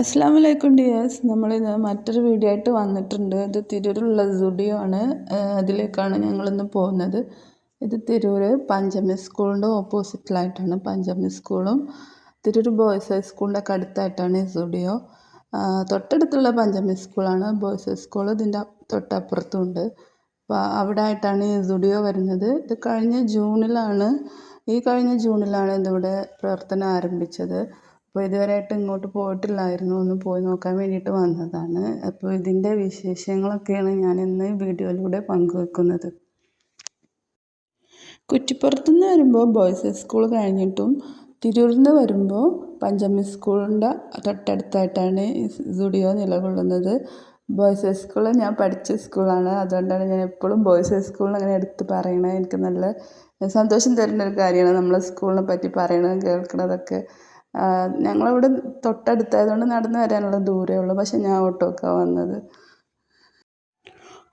അസ്സാം വലൈക്കും ഡിയേഴ്സ്. നമ്മളിന്ന് മറ്റൊരു വീഡിയോ ആയിട്ട് വന്നിട്ടുണ്ട്. ഇത് തിരൂരുള്ള സ്റ്റുഡിയോ ആണ് അതിലേക്കാണ് ഞങ്ങളിന്ന് പോകുന്നത്. ഇത് തിരൂർ പഞ്ചമി സ്കൂളിന്റെ ഓപ്പോസിറ്റിലായിട്ടാണ് പഞ്ചമി സ്കൂളും. തിരൂർ ബോയ്സ് ഹൈസ്കൂളിന്റെ ഒക്കെ അടുത്തായിട്ടാണ് ഈ സ്റ്റുഡിയോ തൊട്ടടുത്തുള്ള പഞ്ചമി സ്കൂളാണ് ബോയ്സ് ഹൈസ്കൂൾ ഇതിന്റെ തൊട്ടപ്പുറത്തും ഉണ്ട് അപ്പോൾ അവിടെ ആയിട്ടാണ് ഈ സ്റ്റുഡിയോ വരുന്നത്. ഇത് കഴിഞ്ഞ ജൂണിലാണ് ഈ കഴിഞ്ഞ ജൂണിലാണ് ഇതിവിടെ പ്രവർത്തനം ആരംഭിച്ചത്. അപ്പോൾ ഇതുവരെയായിട്ട് ഇങ്ങോട്ട് പോയിട്ടില്ലായിരുന്നു. ഒന്ന് പോയി നോക്കാൻ വേണ്ടിയിട്ട് വന്നതാണ്. അപ്പോൾ ഇതിന്റെ വിശേഷങ്ങളൊക്കെയാണ് ഞാൻ ഇന്ന് വീഡിയോയിലൂടെ പങ്കുവെക്കുന്നത്. കുറ്റിപ്പുറത്തു നിന്ന് വരുമ്പോൾ ബോയ്സ് സ്കൂൾ കഴിഞ്ഞിട്ടും തിരൂരിൽ നിന്ന് വരുമ്പോൾ പഞ്ചമി സ്കൂളിന്റെ തൊട്ടടുത്തായിട്ടാണ് ഈ സ്റ്റുഡിയോ നിലകൊള്ളുന്നത്. ബോയ്സ് ഹൈ സ്കൂൾ ഞാൻ പഠിച്ച സ്കൂളാണ് അതുകൊണ്ടാണ് ഞാൻ എപ്പോഴും ബോയ്സ് ഹൈ സ്കൂളിൽ അങ്ങനെ എടുത്ത് പറയണത്. എനിക്ക് നല്ല സന്തോഷം തരുന്ന ഒരു കാര്യമാണ് നമ്മളെ സ്കൂളിനെ പറ്റി പറയണതും കേൾക്കണതൊക്കെ. ഞങ്ങളിവിടെ തൊട്ടടുത്തായതുകൊണ്ട് നടന്ന് വരാനുള്ള ദൂരമേ ഉള്ളൂ. പക്ഷേ ഞാൻ ഓട്ടോക്കാണ് വന്നത്.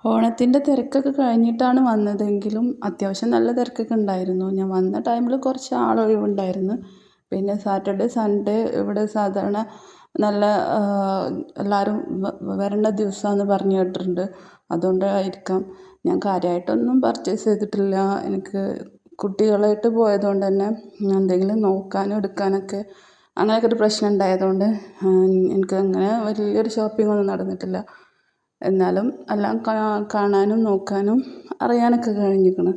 ഓണത്തിന്റെ തിരക്കൊക്കെ കഴിഞ്ഞിട്ടാണ് വന്നതെങ്കിലും അത്യാവശ്യം നല്ല തിരക്കൊക്കെ ഉണ്ടായിരുന്നു. ഞാൻ വന്ന ടൈമിൽ കുറച്ച് ആളൊഴിവുണ്ടായിരുന്നു. പിന്നെ സാറ്റർഡേ സൺഡേ ഇവിടെ സാധാരണ നല്ല എല്ലാവരും വരേണ്ട ദിവസമാണെന്ന് പറഞ്ഞു കേട്ടിട്ടുണ്ട്. അതുകൊണ്ടായിരിക്കാം ഞാൻ കാര്യമായിട്ടൊന്നും പർച്ചേസ് ചെയ്തിട്ടില്ല. എനിക്ക് കുട്ടികളായിട്ട് പോയതുകൊണ്ട് തന്നെ എന്തെങ്കിലും നോക്കാനും എടുക്കാനൊക്കെ അങ്ങനെയൊക്കെ ഒരു പ്രശ്നം ഉണ്ടായതുകൊണ്ട് എനിക്ക് അങ്ങനെ വലിയൊരു ഷോപ്പിംഗ് ഒന്നും നടന്നിട്ടില്ല. എന്നാലും എല്ലാം കാണാനും നോക്കാനും അറിയാനൊക്കെ കഴിഞ്ഞിരിക്കുന്നു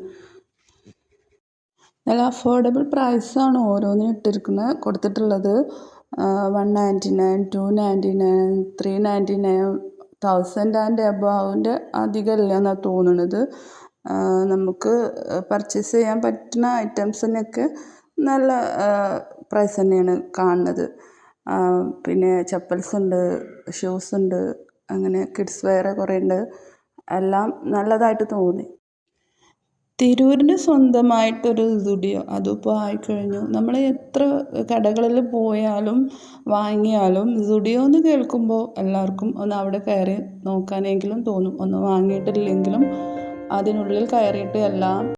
നല്ല അഫോർഡബിൾ പ്രൈസാണ് ഓരോന്നിനും ഇട്ടിരിക്കുന്നത് കൊടുത്തിട്ടുള്ളത്. One ninety nine two ninety nine three ninety nine thousand and എബോവിന്റെ അധികമല്ല എന്നാണ് തോന്നുന്നത് നമുക്ക് പർച്ചേസ് ചെയ്യാൻ പറ്റുന്ന ഐറ്റംസിനൊക്കെ നല്ല പ്രൈസ് തന്നെയാണ് കാണുന്നത്. പിന്നെ ചപ്പൽസ് ഉണ്ട് ഷൂസ് ഉണ്ട് അങ്ങനെ കിഡ്സ് വെയർ കുറേ ഉണ്ട് എല്ലാം നല്ലതായിട്ട് തോന്നി. തിരൂരിന് സ്വന്തമായിട്ടൊരു സ്റ്റുഡിയോ അതിപ്പോൾ ആയിക്കഴിഞ്ഞു. നമ്മൾ എത്ര കടകളിൽ പോയാലും വാങ്ങിയാലും സ്റ്റുഡിയോ എന്ന് കേൾക്കുമ്പോൾ എല്ലാവർക്കും ഒന്ന് അവിടെ കയറി നോക്കാനെങ്കിലും തോന്നും. ഒന്ന് വാങ്ങിയിട്ടില്ലെങ്കിലും അതിനുള്ളിൽ കയറിയിട്ട് എല്ലാം